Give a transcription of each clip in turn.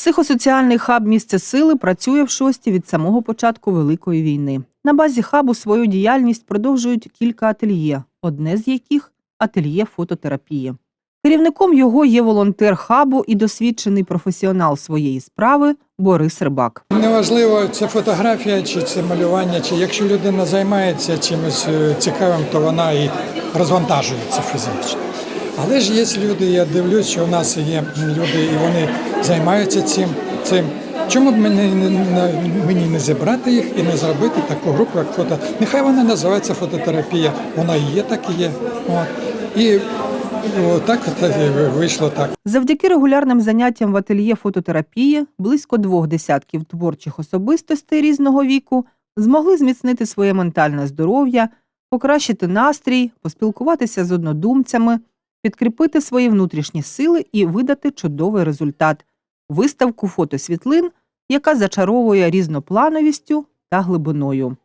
Психосоціальний хаб місце сили працює в шості від самого початку Великої війни. На базі хабу свою діяльність продовжують кілька ательє, одне з яких ательє фототерапії. Керівником його є волонтер хабу і досвідчений професіонал своєї справи Борис Рибак. Неважливо, це фотографія чи це малювання, чи якщо людина займається чимось е, цікавим, то вона і розвантажується фізично. Але ж є люди, я дивлюсь, що у нас є люди, і вони займаються цим. цим. Чому б мені мені не зібрати їх і не зробити таку групу, як фото? Нехай вона називається фототерапія, вона і є, так і є. От. І так от вийшло так. Завдяки регулярним заняттям в ательє фототерапії близько двох десятків творчих особистостей різного віку змогли зміцнити своє ментальне здоров'я, покращити настрій, поспілкуватися з однодумцями, підкріпити свої внутрішні сили і видати чудовий результат виставку фотосвітлин, яка зачаровує різноплановістю та глибиною.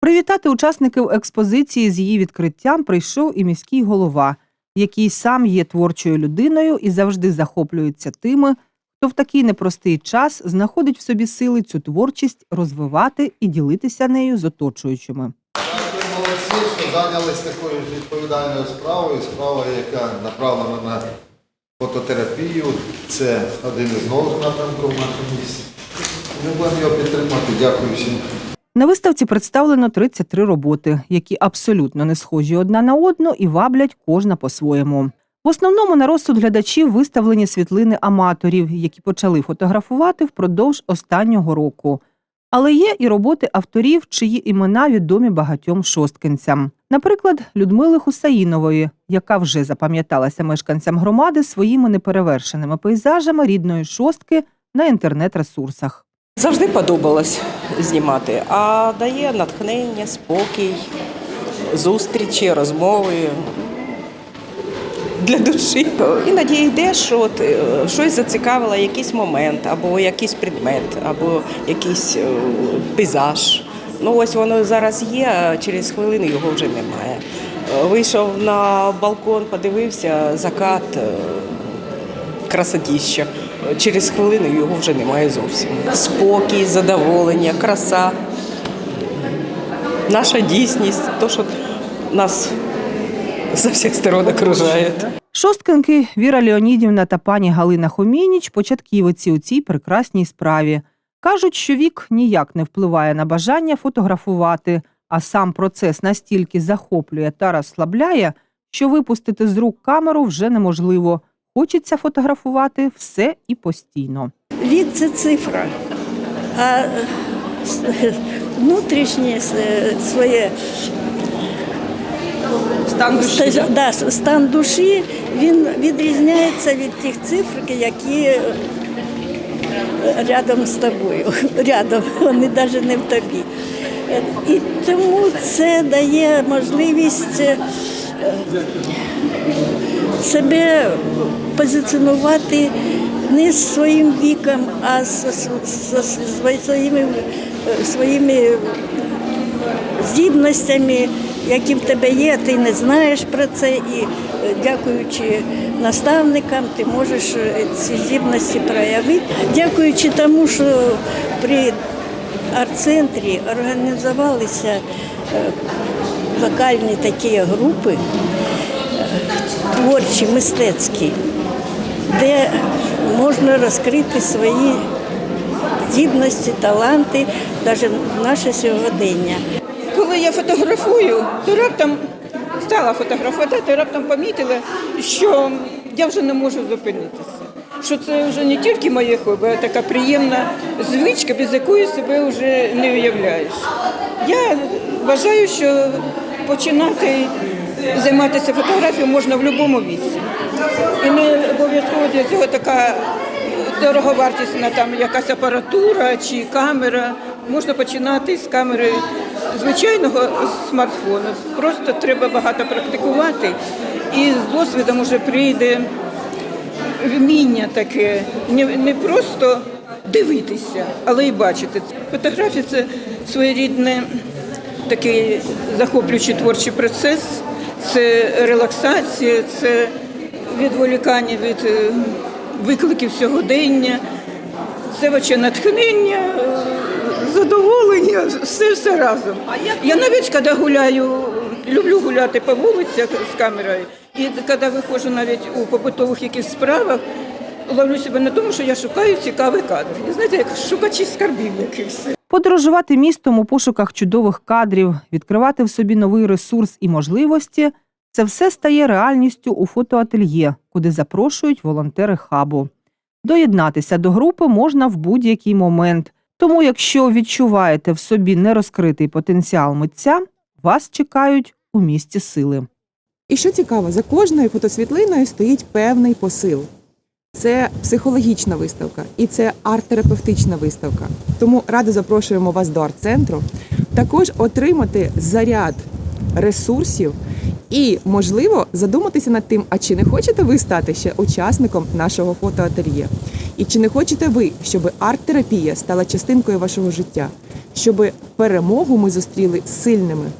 Привітати учасників експозиції з її відкриттям прийшов і міський голова, який сам є творчою людиною і завжди захоплюється тими, хто в такий непростий час знаходить в собі сили цю творчість розвивати і ділитися нею з оточуючими. Що зайнялися такою відповідальною справою, справою, яка направлена на фототерапію. Це один із нових напрямків в нашому місті. Ми будемо його підтримати. Дякую всім. На виставці представлено 33 роботи, які абсолютно не схожі одна на одну і ваблять кожна по-своєму. В основному на розсуд глядачів виставлені світлини аматорів, які почали фотографувати впродовж останнього року. Але є і роботи авторів, чиї імена відомі багатьом шосткинцям. Наприклад, Людмили Хусаїнової, яка вже запам'яталася мешканцям громади своїми неперевершеними пейзажами рідної шостки на інтернет-ресурсах. Завжди подобалось знімати, а дає натхнення, спокій, зустрічі, розмови для душі. Іноді йдеш, що от, е, щось зацікавило, якийсь момент, або якийсь предмет, або якийсь е, пейзаж. Ну ось воно зараз є, а через хвилину його вже немає. Е, Вийшов на балкон, подивився, закат. красотіща. Через хвилину його вже немає зовсім. Спокій, задоволення, краса, наша дійсність, то, що нас з всіх сторон окружає. Шосткинки Віра Леонідівна та пані Галина Хомініч початківиці у цій прекрасній справі. Кажуть, що вік ніяк не впливає на бажання фотографувати, а сам процес настільки захоплює та розслабляє, що випустити з рук камеру вже неможливо. Хочеться фотографувати все і постійно. Вік це цифра, а внутрішнє своє Стан душі. да, стан душі він відрізняється від тих цифр, які е, рядом з тобою. Рядом, вони навіть не в тобі. Е, І тому це дає можливість е, себе позиціонувати не з своїм віком, а з, своїми, своїми здібностями, які в тебе є, ти не знаєш про це, і е, дякуючи наставникам, ти можеш е, ці здібності проявити. Дякуючи тому, що при арт-центрі організувалися е, локальні такі групи, е, творчі, мистецькі, де можна розкрити свої здібності, таланти, навіть наше сьогодення. Коли я фотографую, то раптом стала фотографувати, то раптом помітила, що я вже не можу зупинитися. Що це вже не тільки моє хобі, а така приємна звичка, без якої себе вже не уявляєш. Я вважаю, що починати займатися фотографією можна в будь-якому віці. І не обов'язково для цього така дороговартісна там якась апаратура чи камера. Можна починати з камери звичайного смартфону. Просто треба багато практикувати, і з досвідом вже прийде вміння таке, не, просто дивитися, але й бачити. Фотографія це своєрідне такий захоплюючий творчий процес, це релаксація, це відволікання від е, викликів сьогодення. Це вообще натхнення, задоволення, все все разом. Я навіть коли гуляю, люблю гуляти по вулицях з камерою. І коли виходжу навіть у побутових якихось справах, ловлю себе на тому, що я шукаю цікаві кадри. І знаєте, як шукачі скарбів якихось. Подорожувати містом у пошуках чудових кадрів, відкривати в собі новий ресурс і можливості це все стає реальністю у фотоательє, куди запрошують волонтери хабу. Доєднатися до групи можна в будь-який момент. Тому, якщо відчуваєте в собі нерозкритий потенціал митця, вас чекають у місті сили. І що цікаво, за кожною фотосвітлиною стоїть певний посил. Це психологічна виставка і це арт-терапевтична виставка. Тому радо запрошуємо вас до арт-центру. Також отримати заряд ресурсів і, можливо, задуматися над тим, а чи не хочете ви стати ще учасником нашого фотоательє? І чи не хочете ви, щоб арт-терапія стала частинкою вашого життя? Щоб перемогу ми зустріли сильними,